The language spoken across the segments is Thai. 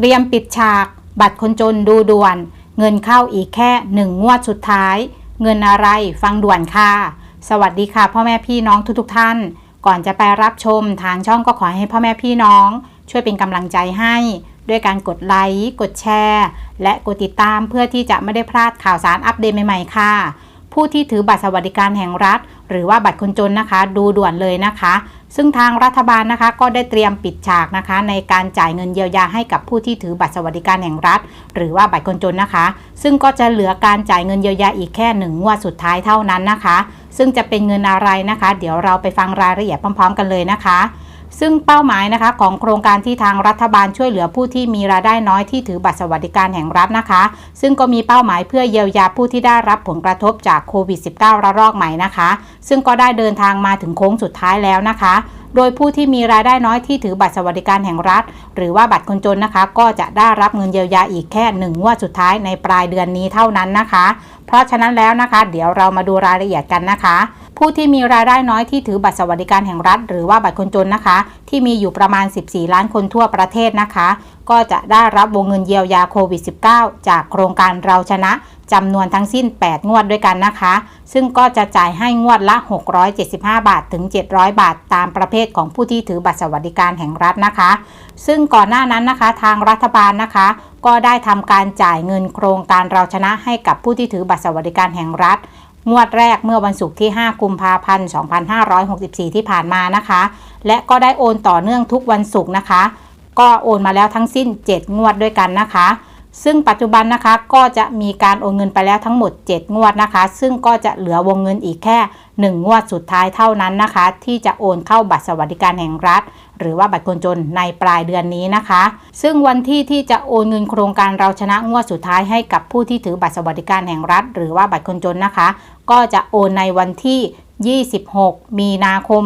เตรียมปิดฉาก บัตรคนจนดูด่วน เงินเข้าอีกแค่หนึ่งงวดสุดท้าย เงินอะไรฟังด่วนค่ะ สวัสดีค่ะ พ่อแม่พี่น้องทุกๆท่าน ก่อนจะไปรับชมทางช่องก็ขอให้พ่อแม่พี่น้อง ช่วยเป็นกำลังใจให้ ด้วยการกดไลค์กดแชร์ และกดติดตามเพื่อที่จะไม่ได้พลาดข่าวสารอัปเดตใหม่ๆค่ะ ผู้ที่ถือบัตรสวัสดิการแห่งรัฐ หรือว่าบัตรคนจนนะคะ ดูด่วนเลยนะคะ ซึ่งทางรัฐบาลนะคะก็ได้เตรียมปิดฉากนะคะ ในการจ่ายเงินเยียวยาให้กับผู้ที่ถือบัตรสวัสดิการแห่งรัฐ หรือว่าบัตรคนจนนะคะ ซึ่งก็จะเหลือการจ่ายเงินเยียวยาอีกแค่หนึ่งงวดสุดท้ายเท่านั้นนะคะ ซึ่งจะเป็นเงินอะไรนะคะ เดี๋ยวเราไปฟังรายละเอียดพร้อม ๆ กันเลยนะคะ ซึ่งเป้าหมายนะคะของโครงการที่ทางรัฐบาลช่วยเหลือผู้ที่มีรายได้น้อยที่ถือบัตรสวัสดิการแห่งรัฐนะคะ ซึ่งก็มีเป้าหมายเพื่อเยียวยาผู้ที่ได้รับผลกระทบจากโควิด -19 ระลอกใหม่นะคะ ซึ่งก็ได้เดินทางมาถึงโค้งสุดท้ายแล้วนะคะ โดยผู้ที่มีรายได้น้อยที่ถือบัตรสวัสดิการแห่งรัฐ หรือว่าบัตรคนจนนะคะ ก็จะได้รับเงินเยียวยาอีกแค่หนึ่งงวดสุดท้ายในปลายเดือนนี้เท่านั้นนะคะ เพราะฉะนั้นแล้วนะคะ เดี๋ยวเรามาดูรายละเอียดกันนะคะ ผู้ที่มีรายได้น้อยที่ถือบัตรสวัสดิการแห่งรัฐ หรือว่าบัตรคนจนนะคะ ที่มีอยู่ประมาณ 14 ล้านคนทั่วประเทศนะคะ ก็จะได้รับวงเงินเยียวยาโควิด -19 จากโครงการเราชนะจำนวนทั้งสิ้น 8 งวดด้วยกันนะคะ ซึ่งก็จะจ่ายให้งวดละ 675 บาทถึง 700 บาท ตามประเภทของผู้ที่ถือบัตรสวัสดิการแห่งรัฐนะคะ ซึ่งก่อนหน้านั้นนะคะ ทางรัฐบาลนะคะ ก็ได้ทำการจ่ายเงินโครงการเราชนะให้กับผู้ที่ถือบัตรสวัสดิการแห่งรัฐ งวดแรกเมื่อวันศุกร์ที่ 5 กุมภาพันธ์ 2564 ที่ผ่านมานะคะ และก็ได้โอนต่อเนื่องทุกวันศุกร์นะคะ ก็โอนมาแล้วทั้งสิ้น 7 งวดด้วยกันนะคะ ซึ่งปัจจุบันนะคะก็จะมีการโอนเงินไปแล้วทั้งหมด 7 งวดนะคะ ซึ่งก็จะเหลือวงเงินอีกแค่ 1 งวดสุดท้ายเท่านั้นนะคะ ที่จะโอนเข้าบัตรสวัสดิการแห่งรัฐ หรือว่าบัตรคนจนในปลายเดือนนี้นะคะ ซึ่งวันที่ที่จะโอนเงินโครงการเราชนะงวดสุดท้ายให้กับผู้ที่ถือบัตรสวัสดิการแห่งรัฐ หรือว่าบัตรคนจนนะคะ ก็จะโอนในวันที่ 26 มีนาคม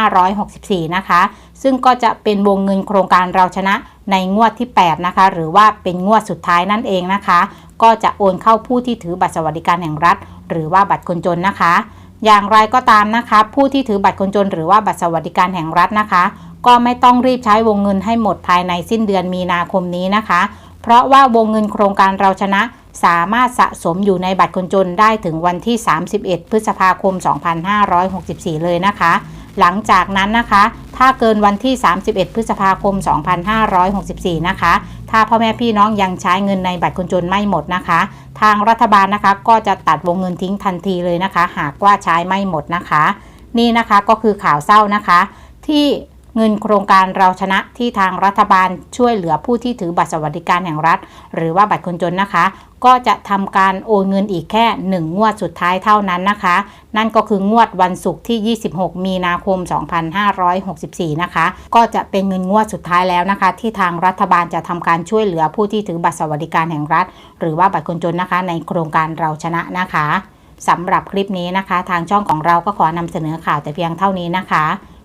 2564 นะคะ ซึ่งก็จะเป็นวงเงินโครงการเราชนะในงวดที่ 8 นะคะ หรือว่าเป็นงวดสุดท้ายนั่นเองนะคะ ก็จะโอนเข้าผู้ที่ถือบัตรสวัสดิการแห่งรัฐ หรือว่าบัตรคนจนนะคะ อย่างไรก็ตามนะคะ ผู้ที่ถือบัตรคนจน หรือว่าบัตรสวัสดิการแห่งรัฐนะคะ ก็ไม่ต้องรีบใช้วงเงินให้หมดภายในสิ้นเดือนมีนาคมนี้นะคะ เพราะว่าวงเงินโครงการเราชนะสามารถสะสมอยู่ในบัตรคนจนได้ถึงวันที่ 31 พฤษภาคม 2564 เลยนะคะ หลังจากนั้นนะคะ ถ้าเกินวันที่ 31 พฤษภาคม 2564 นะคะ ถ้าพ่อแม่พี่น้องยังใช้เงินในบัตรคนจนไม่หมดนะคะ ทางรัฐบาลนะคะก็จะตัดวงเงินทิ้งทันทีเลยนะคะ หากว่าใช้ไม่หมดนะคะ นี่นะคะก็คือข่าวเศร้านะคะ ที่ เงินโครงการเราชนะที่ทางรัฐบาลช่วยเหลือผู้ที่ถือบัตรสวัสดิการแห่งรัฐ หรือว่าบัตรคนจนนะคะ ก็จะทำการโอนเงินอีกแค่ 1 งวดสุดท้ายเท่านั้นนะคะ นั่นก็คืองวดวันศุกร์ที่ 26 มีนาคม 2564 นะคะ ก็จะเป็นเงินงวดสุดท้ายแล้วนะคะ ที่ทางรัฐบาลจะทำการช่วยเหลือผู้ที่ถือบัตรสวัสดิการแห่งรัฐ หรือว่าบัตรคนจนนะคะ ในโครงการเราชนะนะคะสำหรับคลิปนี้นะคะ ทางช่องของเราก็ขอนำเสนอข่าวแต่เพียงเท่านี้นะคะ